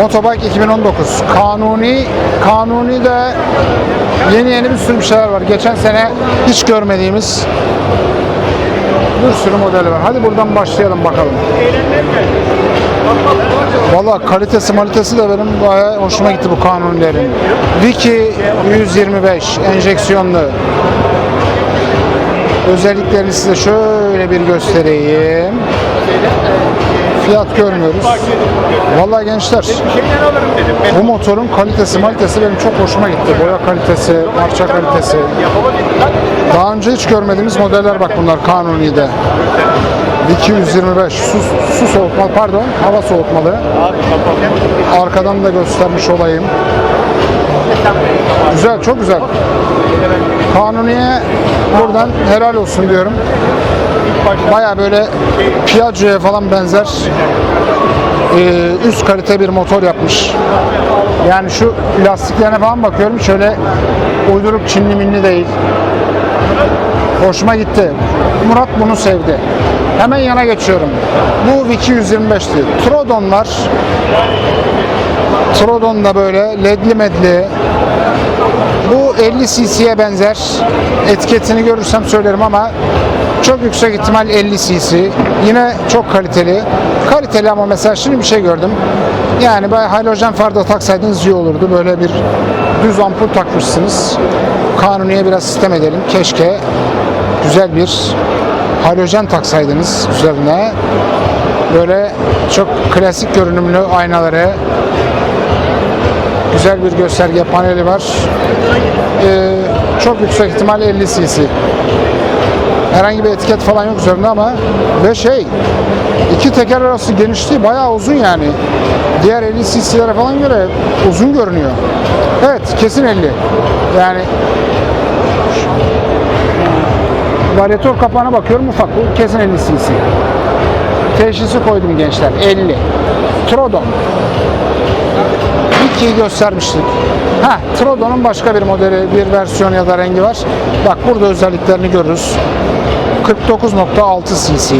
Motobike 2019. Kanuni, Kanuni de yeni yeni bir sürü bir şeyler var. Geçen sene hiç görmediğimiz bir sürü modeli var. Hadi buradan başlayalım bakalım. Valla kalitesi malitesi de benim bayağı hoşuma gitti bu kanunilerin. Viki 125 enjeksiyonlu. Özelliklerini size şöyle bir göstereyim. Fiyat görmüyoruz. Vallahi gençler bu motorun kalitesi malitesi benim çok hoşuma gitti. Boya kalitesi, parça kalitesi. Daha önce hiç görmediğimiz modeller bak bunlar Kanuni'de. 225 su, su soğutmalı pardon hava soğutmalı. Arkadan da göstermiş olayım. Güzel çok güzel. Kanuni'ye buradan helal olsun diyorum. Baya böyle Piaggio'ya falan benzer e, üst kalite bir motor yapmış. Yani şu lastiklerine falan bakıyorum şöyle uyduruk Çinli minli değil. Hoşuma gitti. Murat bunu sevdi. Hemen yana geçiyorum. Bu 225'ti. Trodon var. Trodon da böyle ledli medli. Bu 50 cc'ye benzer. Etiketini görürsem söylerim ama çok yüksek ihtimal 50 cc. Yine çok kaliteli. Kaliteli ama mesela şimdi bir şey gördüm. Yani böyle halojen farda taksaydınız iyi olurdu. Böyle bir düz ampul takmışsınız. Kanuniye biraz sistem edelim. Keşke güzel bir halojen taksaydınız üzerine. Böyle çok klasik görünümlü aynaları, güzel bir gösterge paneli var. Ee, çok yüksek ihtimal 50 cc. Herhangi bir etiket falan yok üzerinde ama ve şey iki teker arası genişliği bayağı uzun yani. Diğer 50 cc'lere falan göre uzun görünüyor. Evet kesin 50. Yani varyatör kapağına bakıyorum ufak bu kesin 50 cc. Teşhisi koydum gençler 50. Trodon. Wiki'yi göstermiştik. Ha, Trodon'un başka bir modeli, bir versiyon ya da rengi var. Bak burada özelliklerini görürüz. 49.6 cc,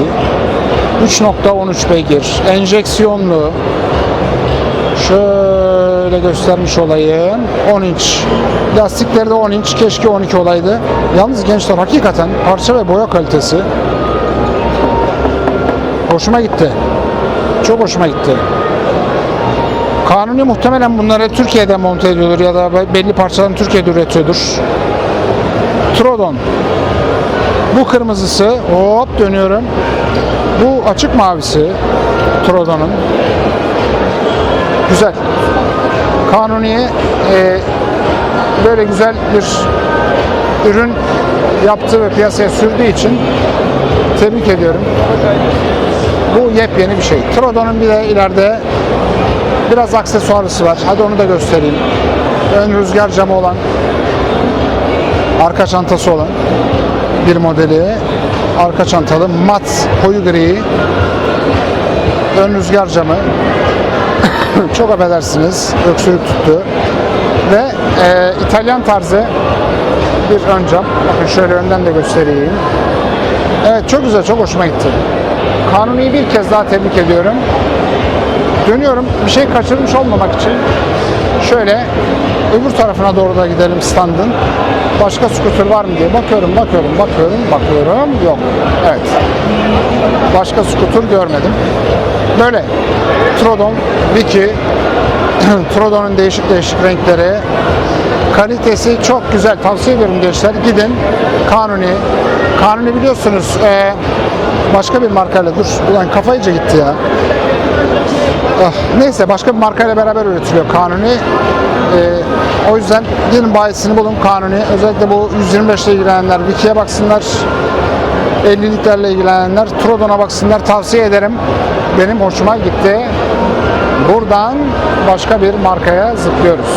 3.13 beygir, enjeksiyonlu. Şöyle göstermiş olayım. 10 inç. Lastikleri de 10 inç. Keşke 12 olaydı. Yalnız gençler hakikaten parça ve boya kalitesi hoşuma gitti. Çok hoşuma gitti. Kanuni muhtemelen bunları Türkiye'de monte ediyordur ya da belli parçalarını Türkiye'de üretiyordur. Trodon. Bu kırmızısı. Hop dönüyorum. Bu açık mavisi. Trodon'un. Güzel. Kanuni'ye e, böyle güzel bir ürün yaptığı ve piyasaya sürdüğü için tebrik ediyorum. Bu yepyeni bir şey. Trodon'un bir de ileride Biraz aksesuarlısı var. Hadi onu da göstereyim. Ön rüzgar camı olan, arka çantası olan bir modeli. Arka çantalı, mat, koyu gri. Ön rüzgar camı. Çok affedersiniz. Öksürük tuttu. Ve e, İtalyan tarzı bir ön cam. Bakın şöyle önden de göstereyim. Evet çok güzel, çok hoşuma gitti. Kanuni'yi bir kez daha tebrik ediyorum. Dönüyorum. Bir şey kaçırmış olmamak için şöyle öbür tarafına doğru da gidelim standın. Başka scooter var mı diye bakıyorum, bakıyorum, bakıyorum, bakıyorum. Yok. Evet. Başka scooter görmedim. Böyle. Trodon, Viki, Trodon'un değişik değişik renkleri. Kalitesi çok güzel. Tavsiye ediyorum gençler. Gidin. Kanuni. Kanuni biliyorsunuz e, başka bir markayla dur. Ulan kafayıca gitti ya. Ah, neyse başka bir markayla beraber üretiliyor Kanuni. Ee, o yüzden gidin bayisini bulun Kanuni. Özellikle bu 125 ile ilgilenenler Wiki'ye baksınlar. 50'liklerle ilgilenenler Trodon'a baksınlar. Tavsiye ederim. Benim hoşuma gitti. Buradan başka bir markaya zıplıyoruz.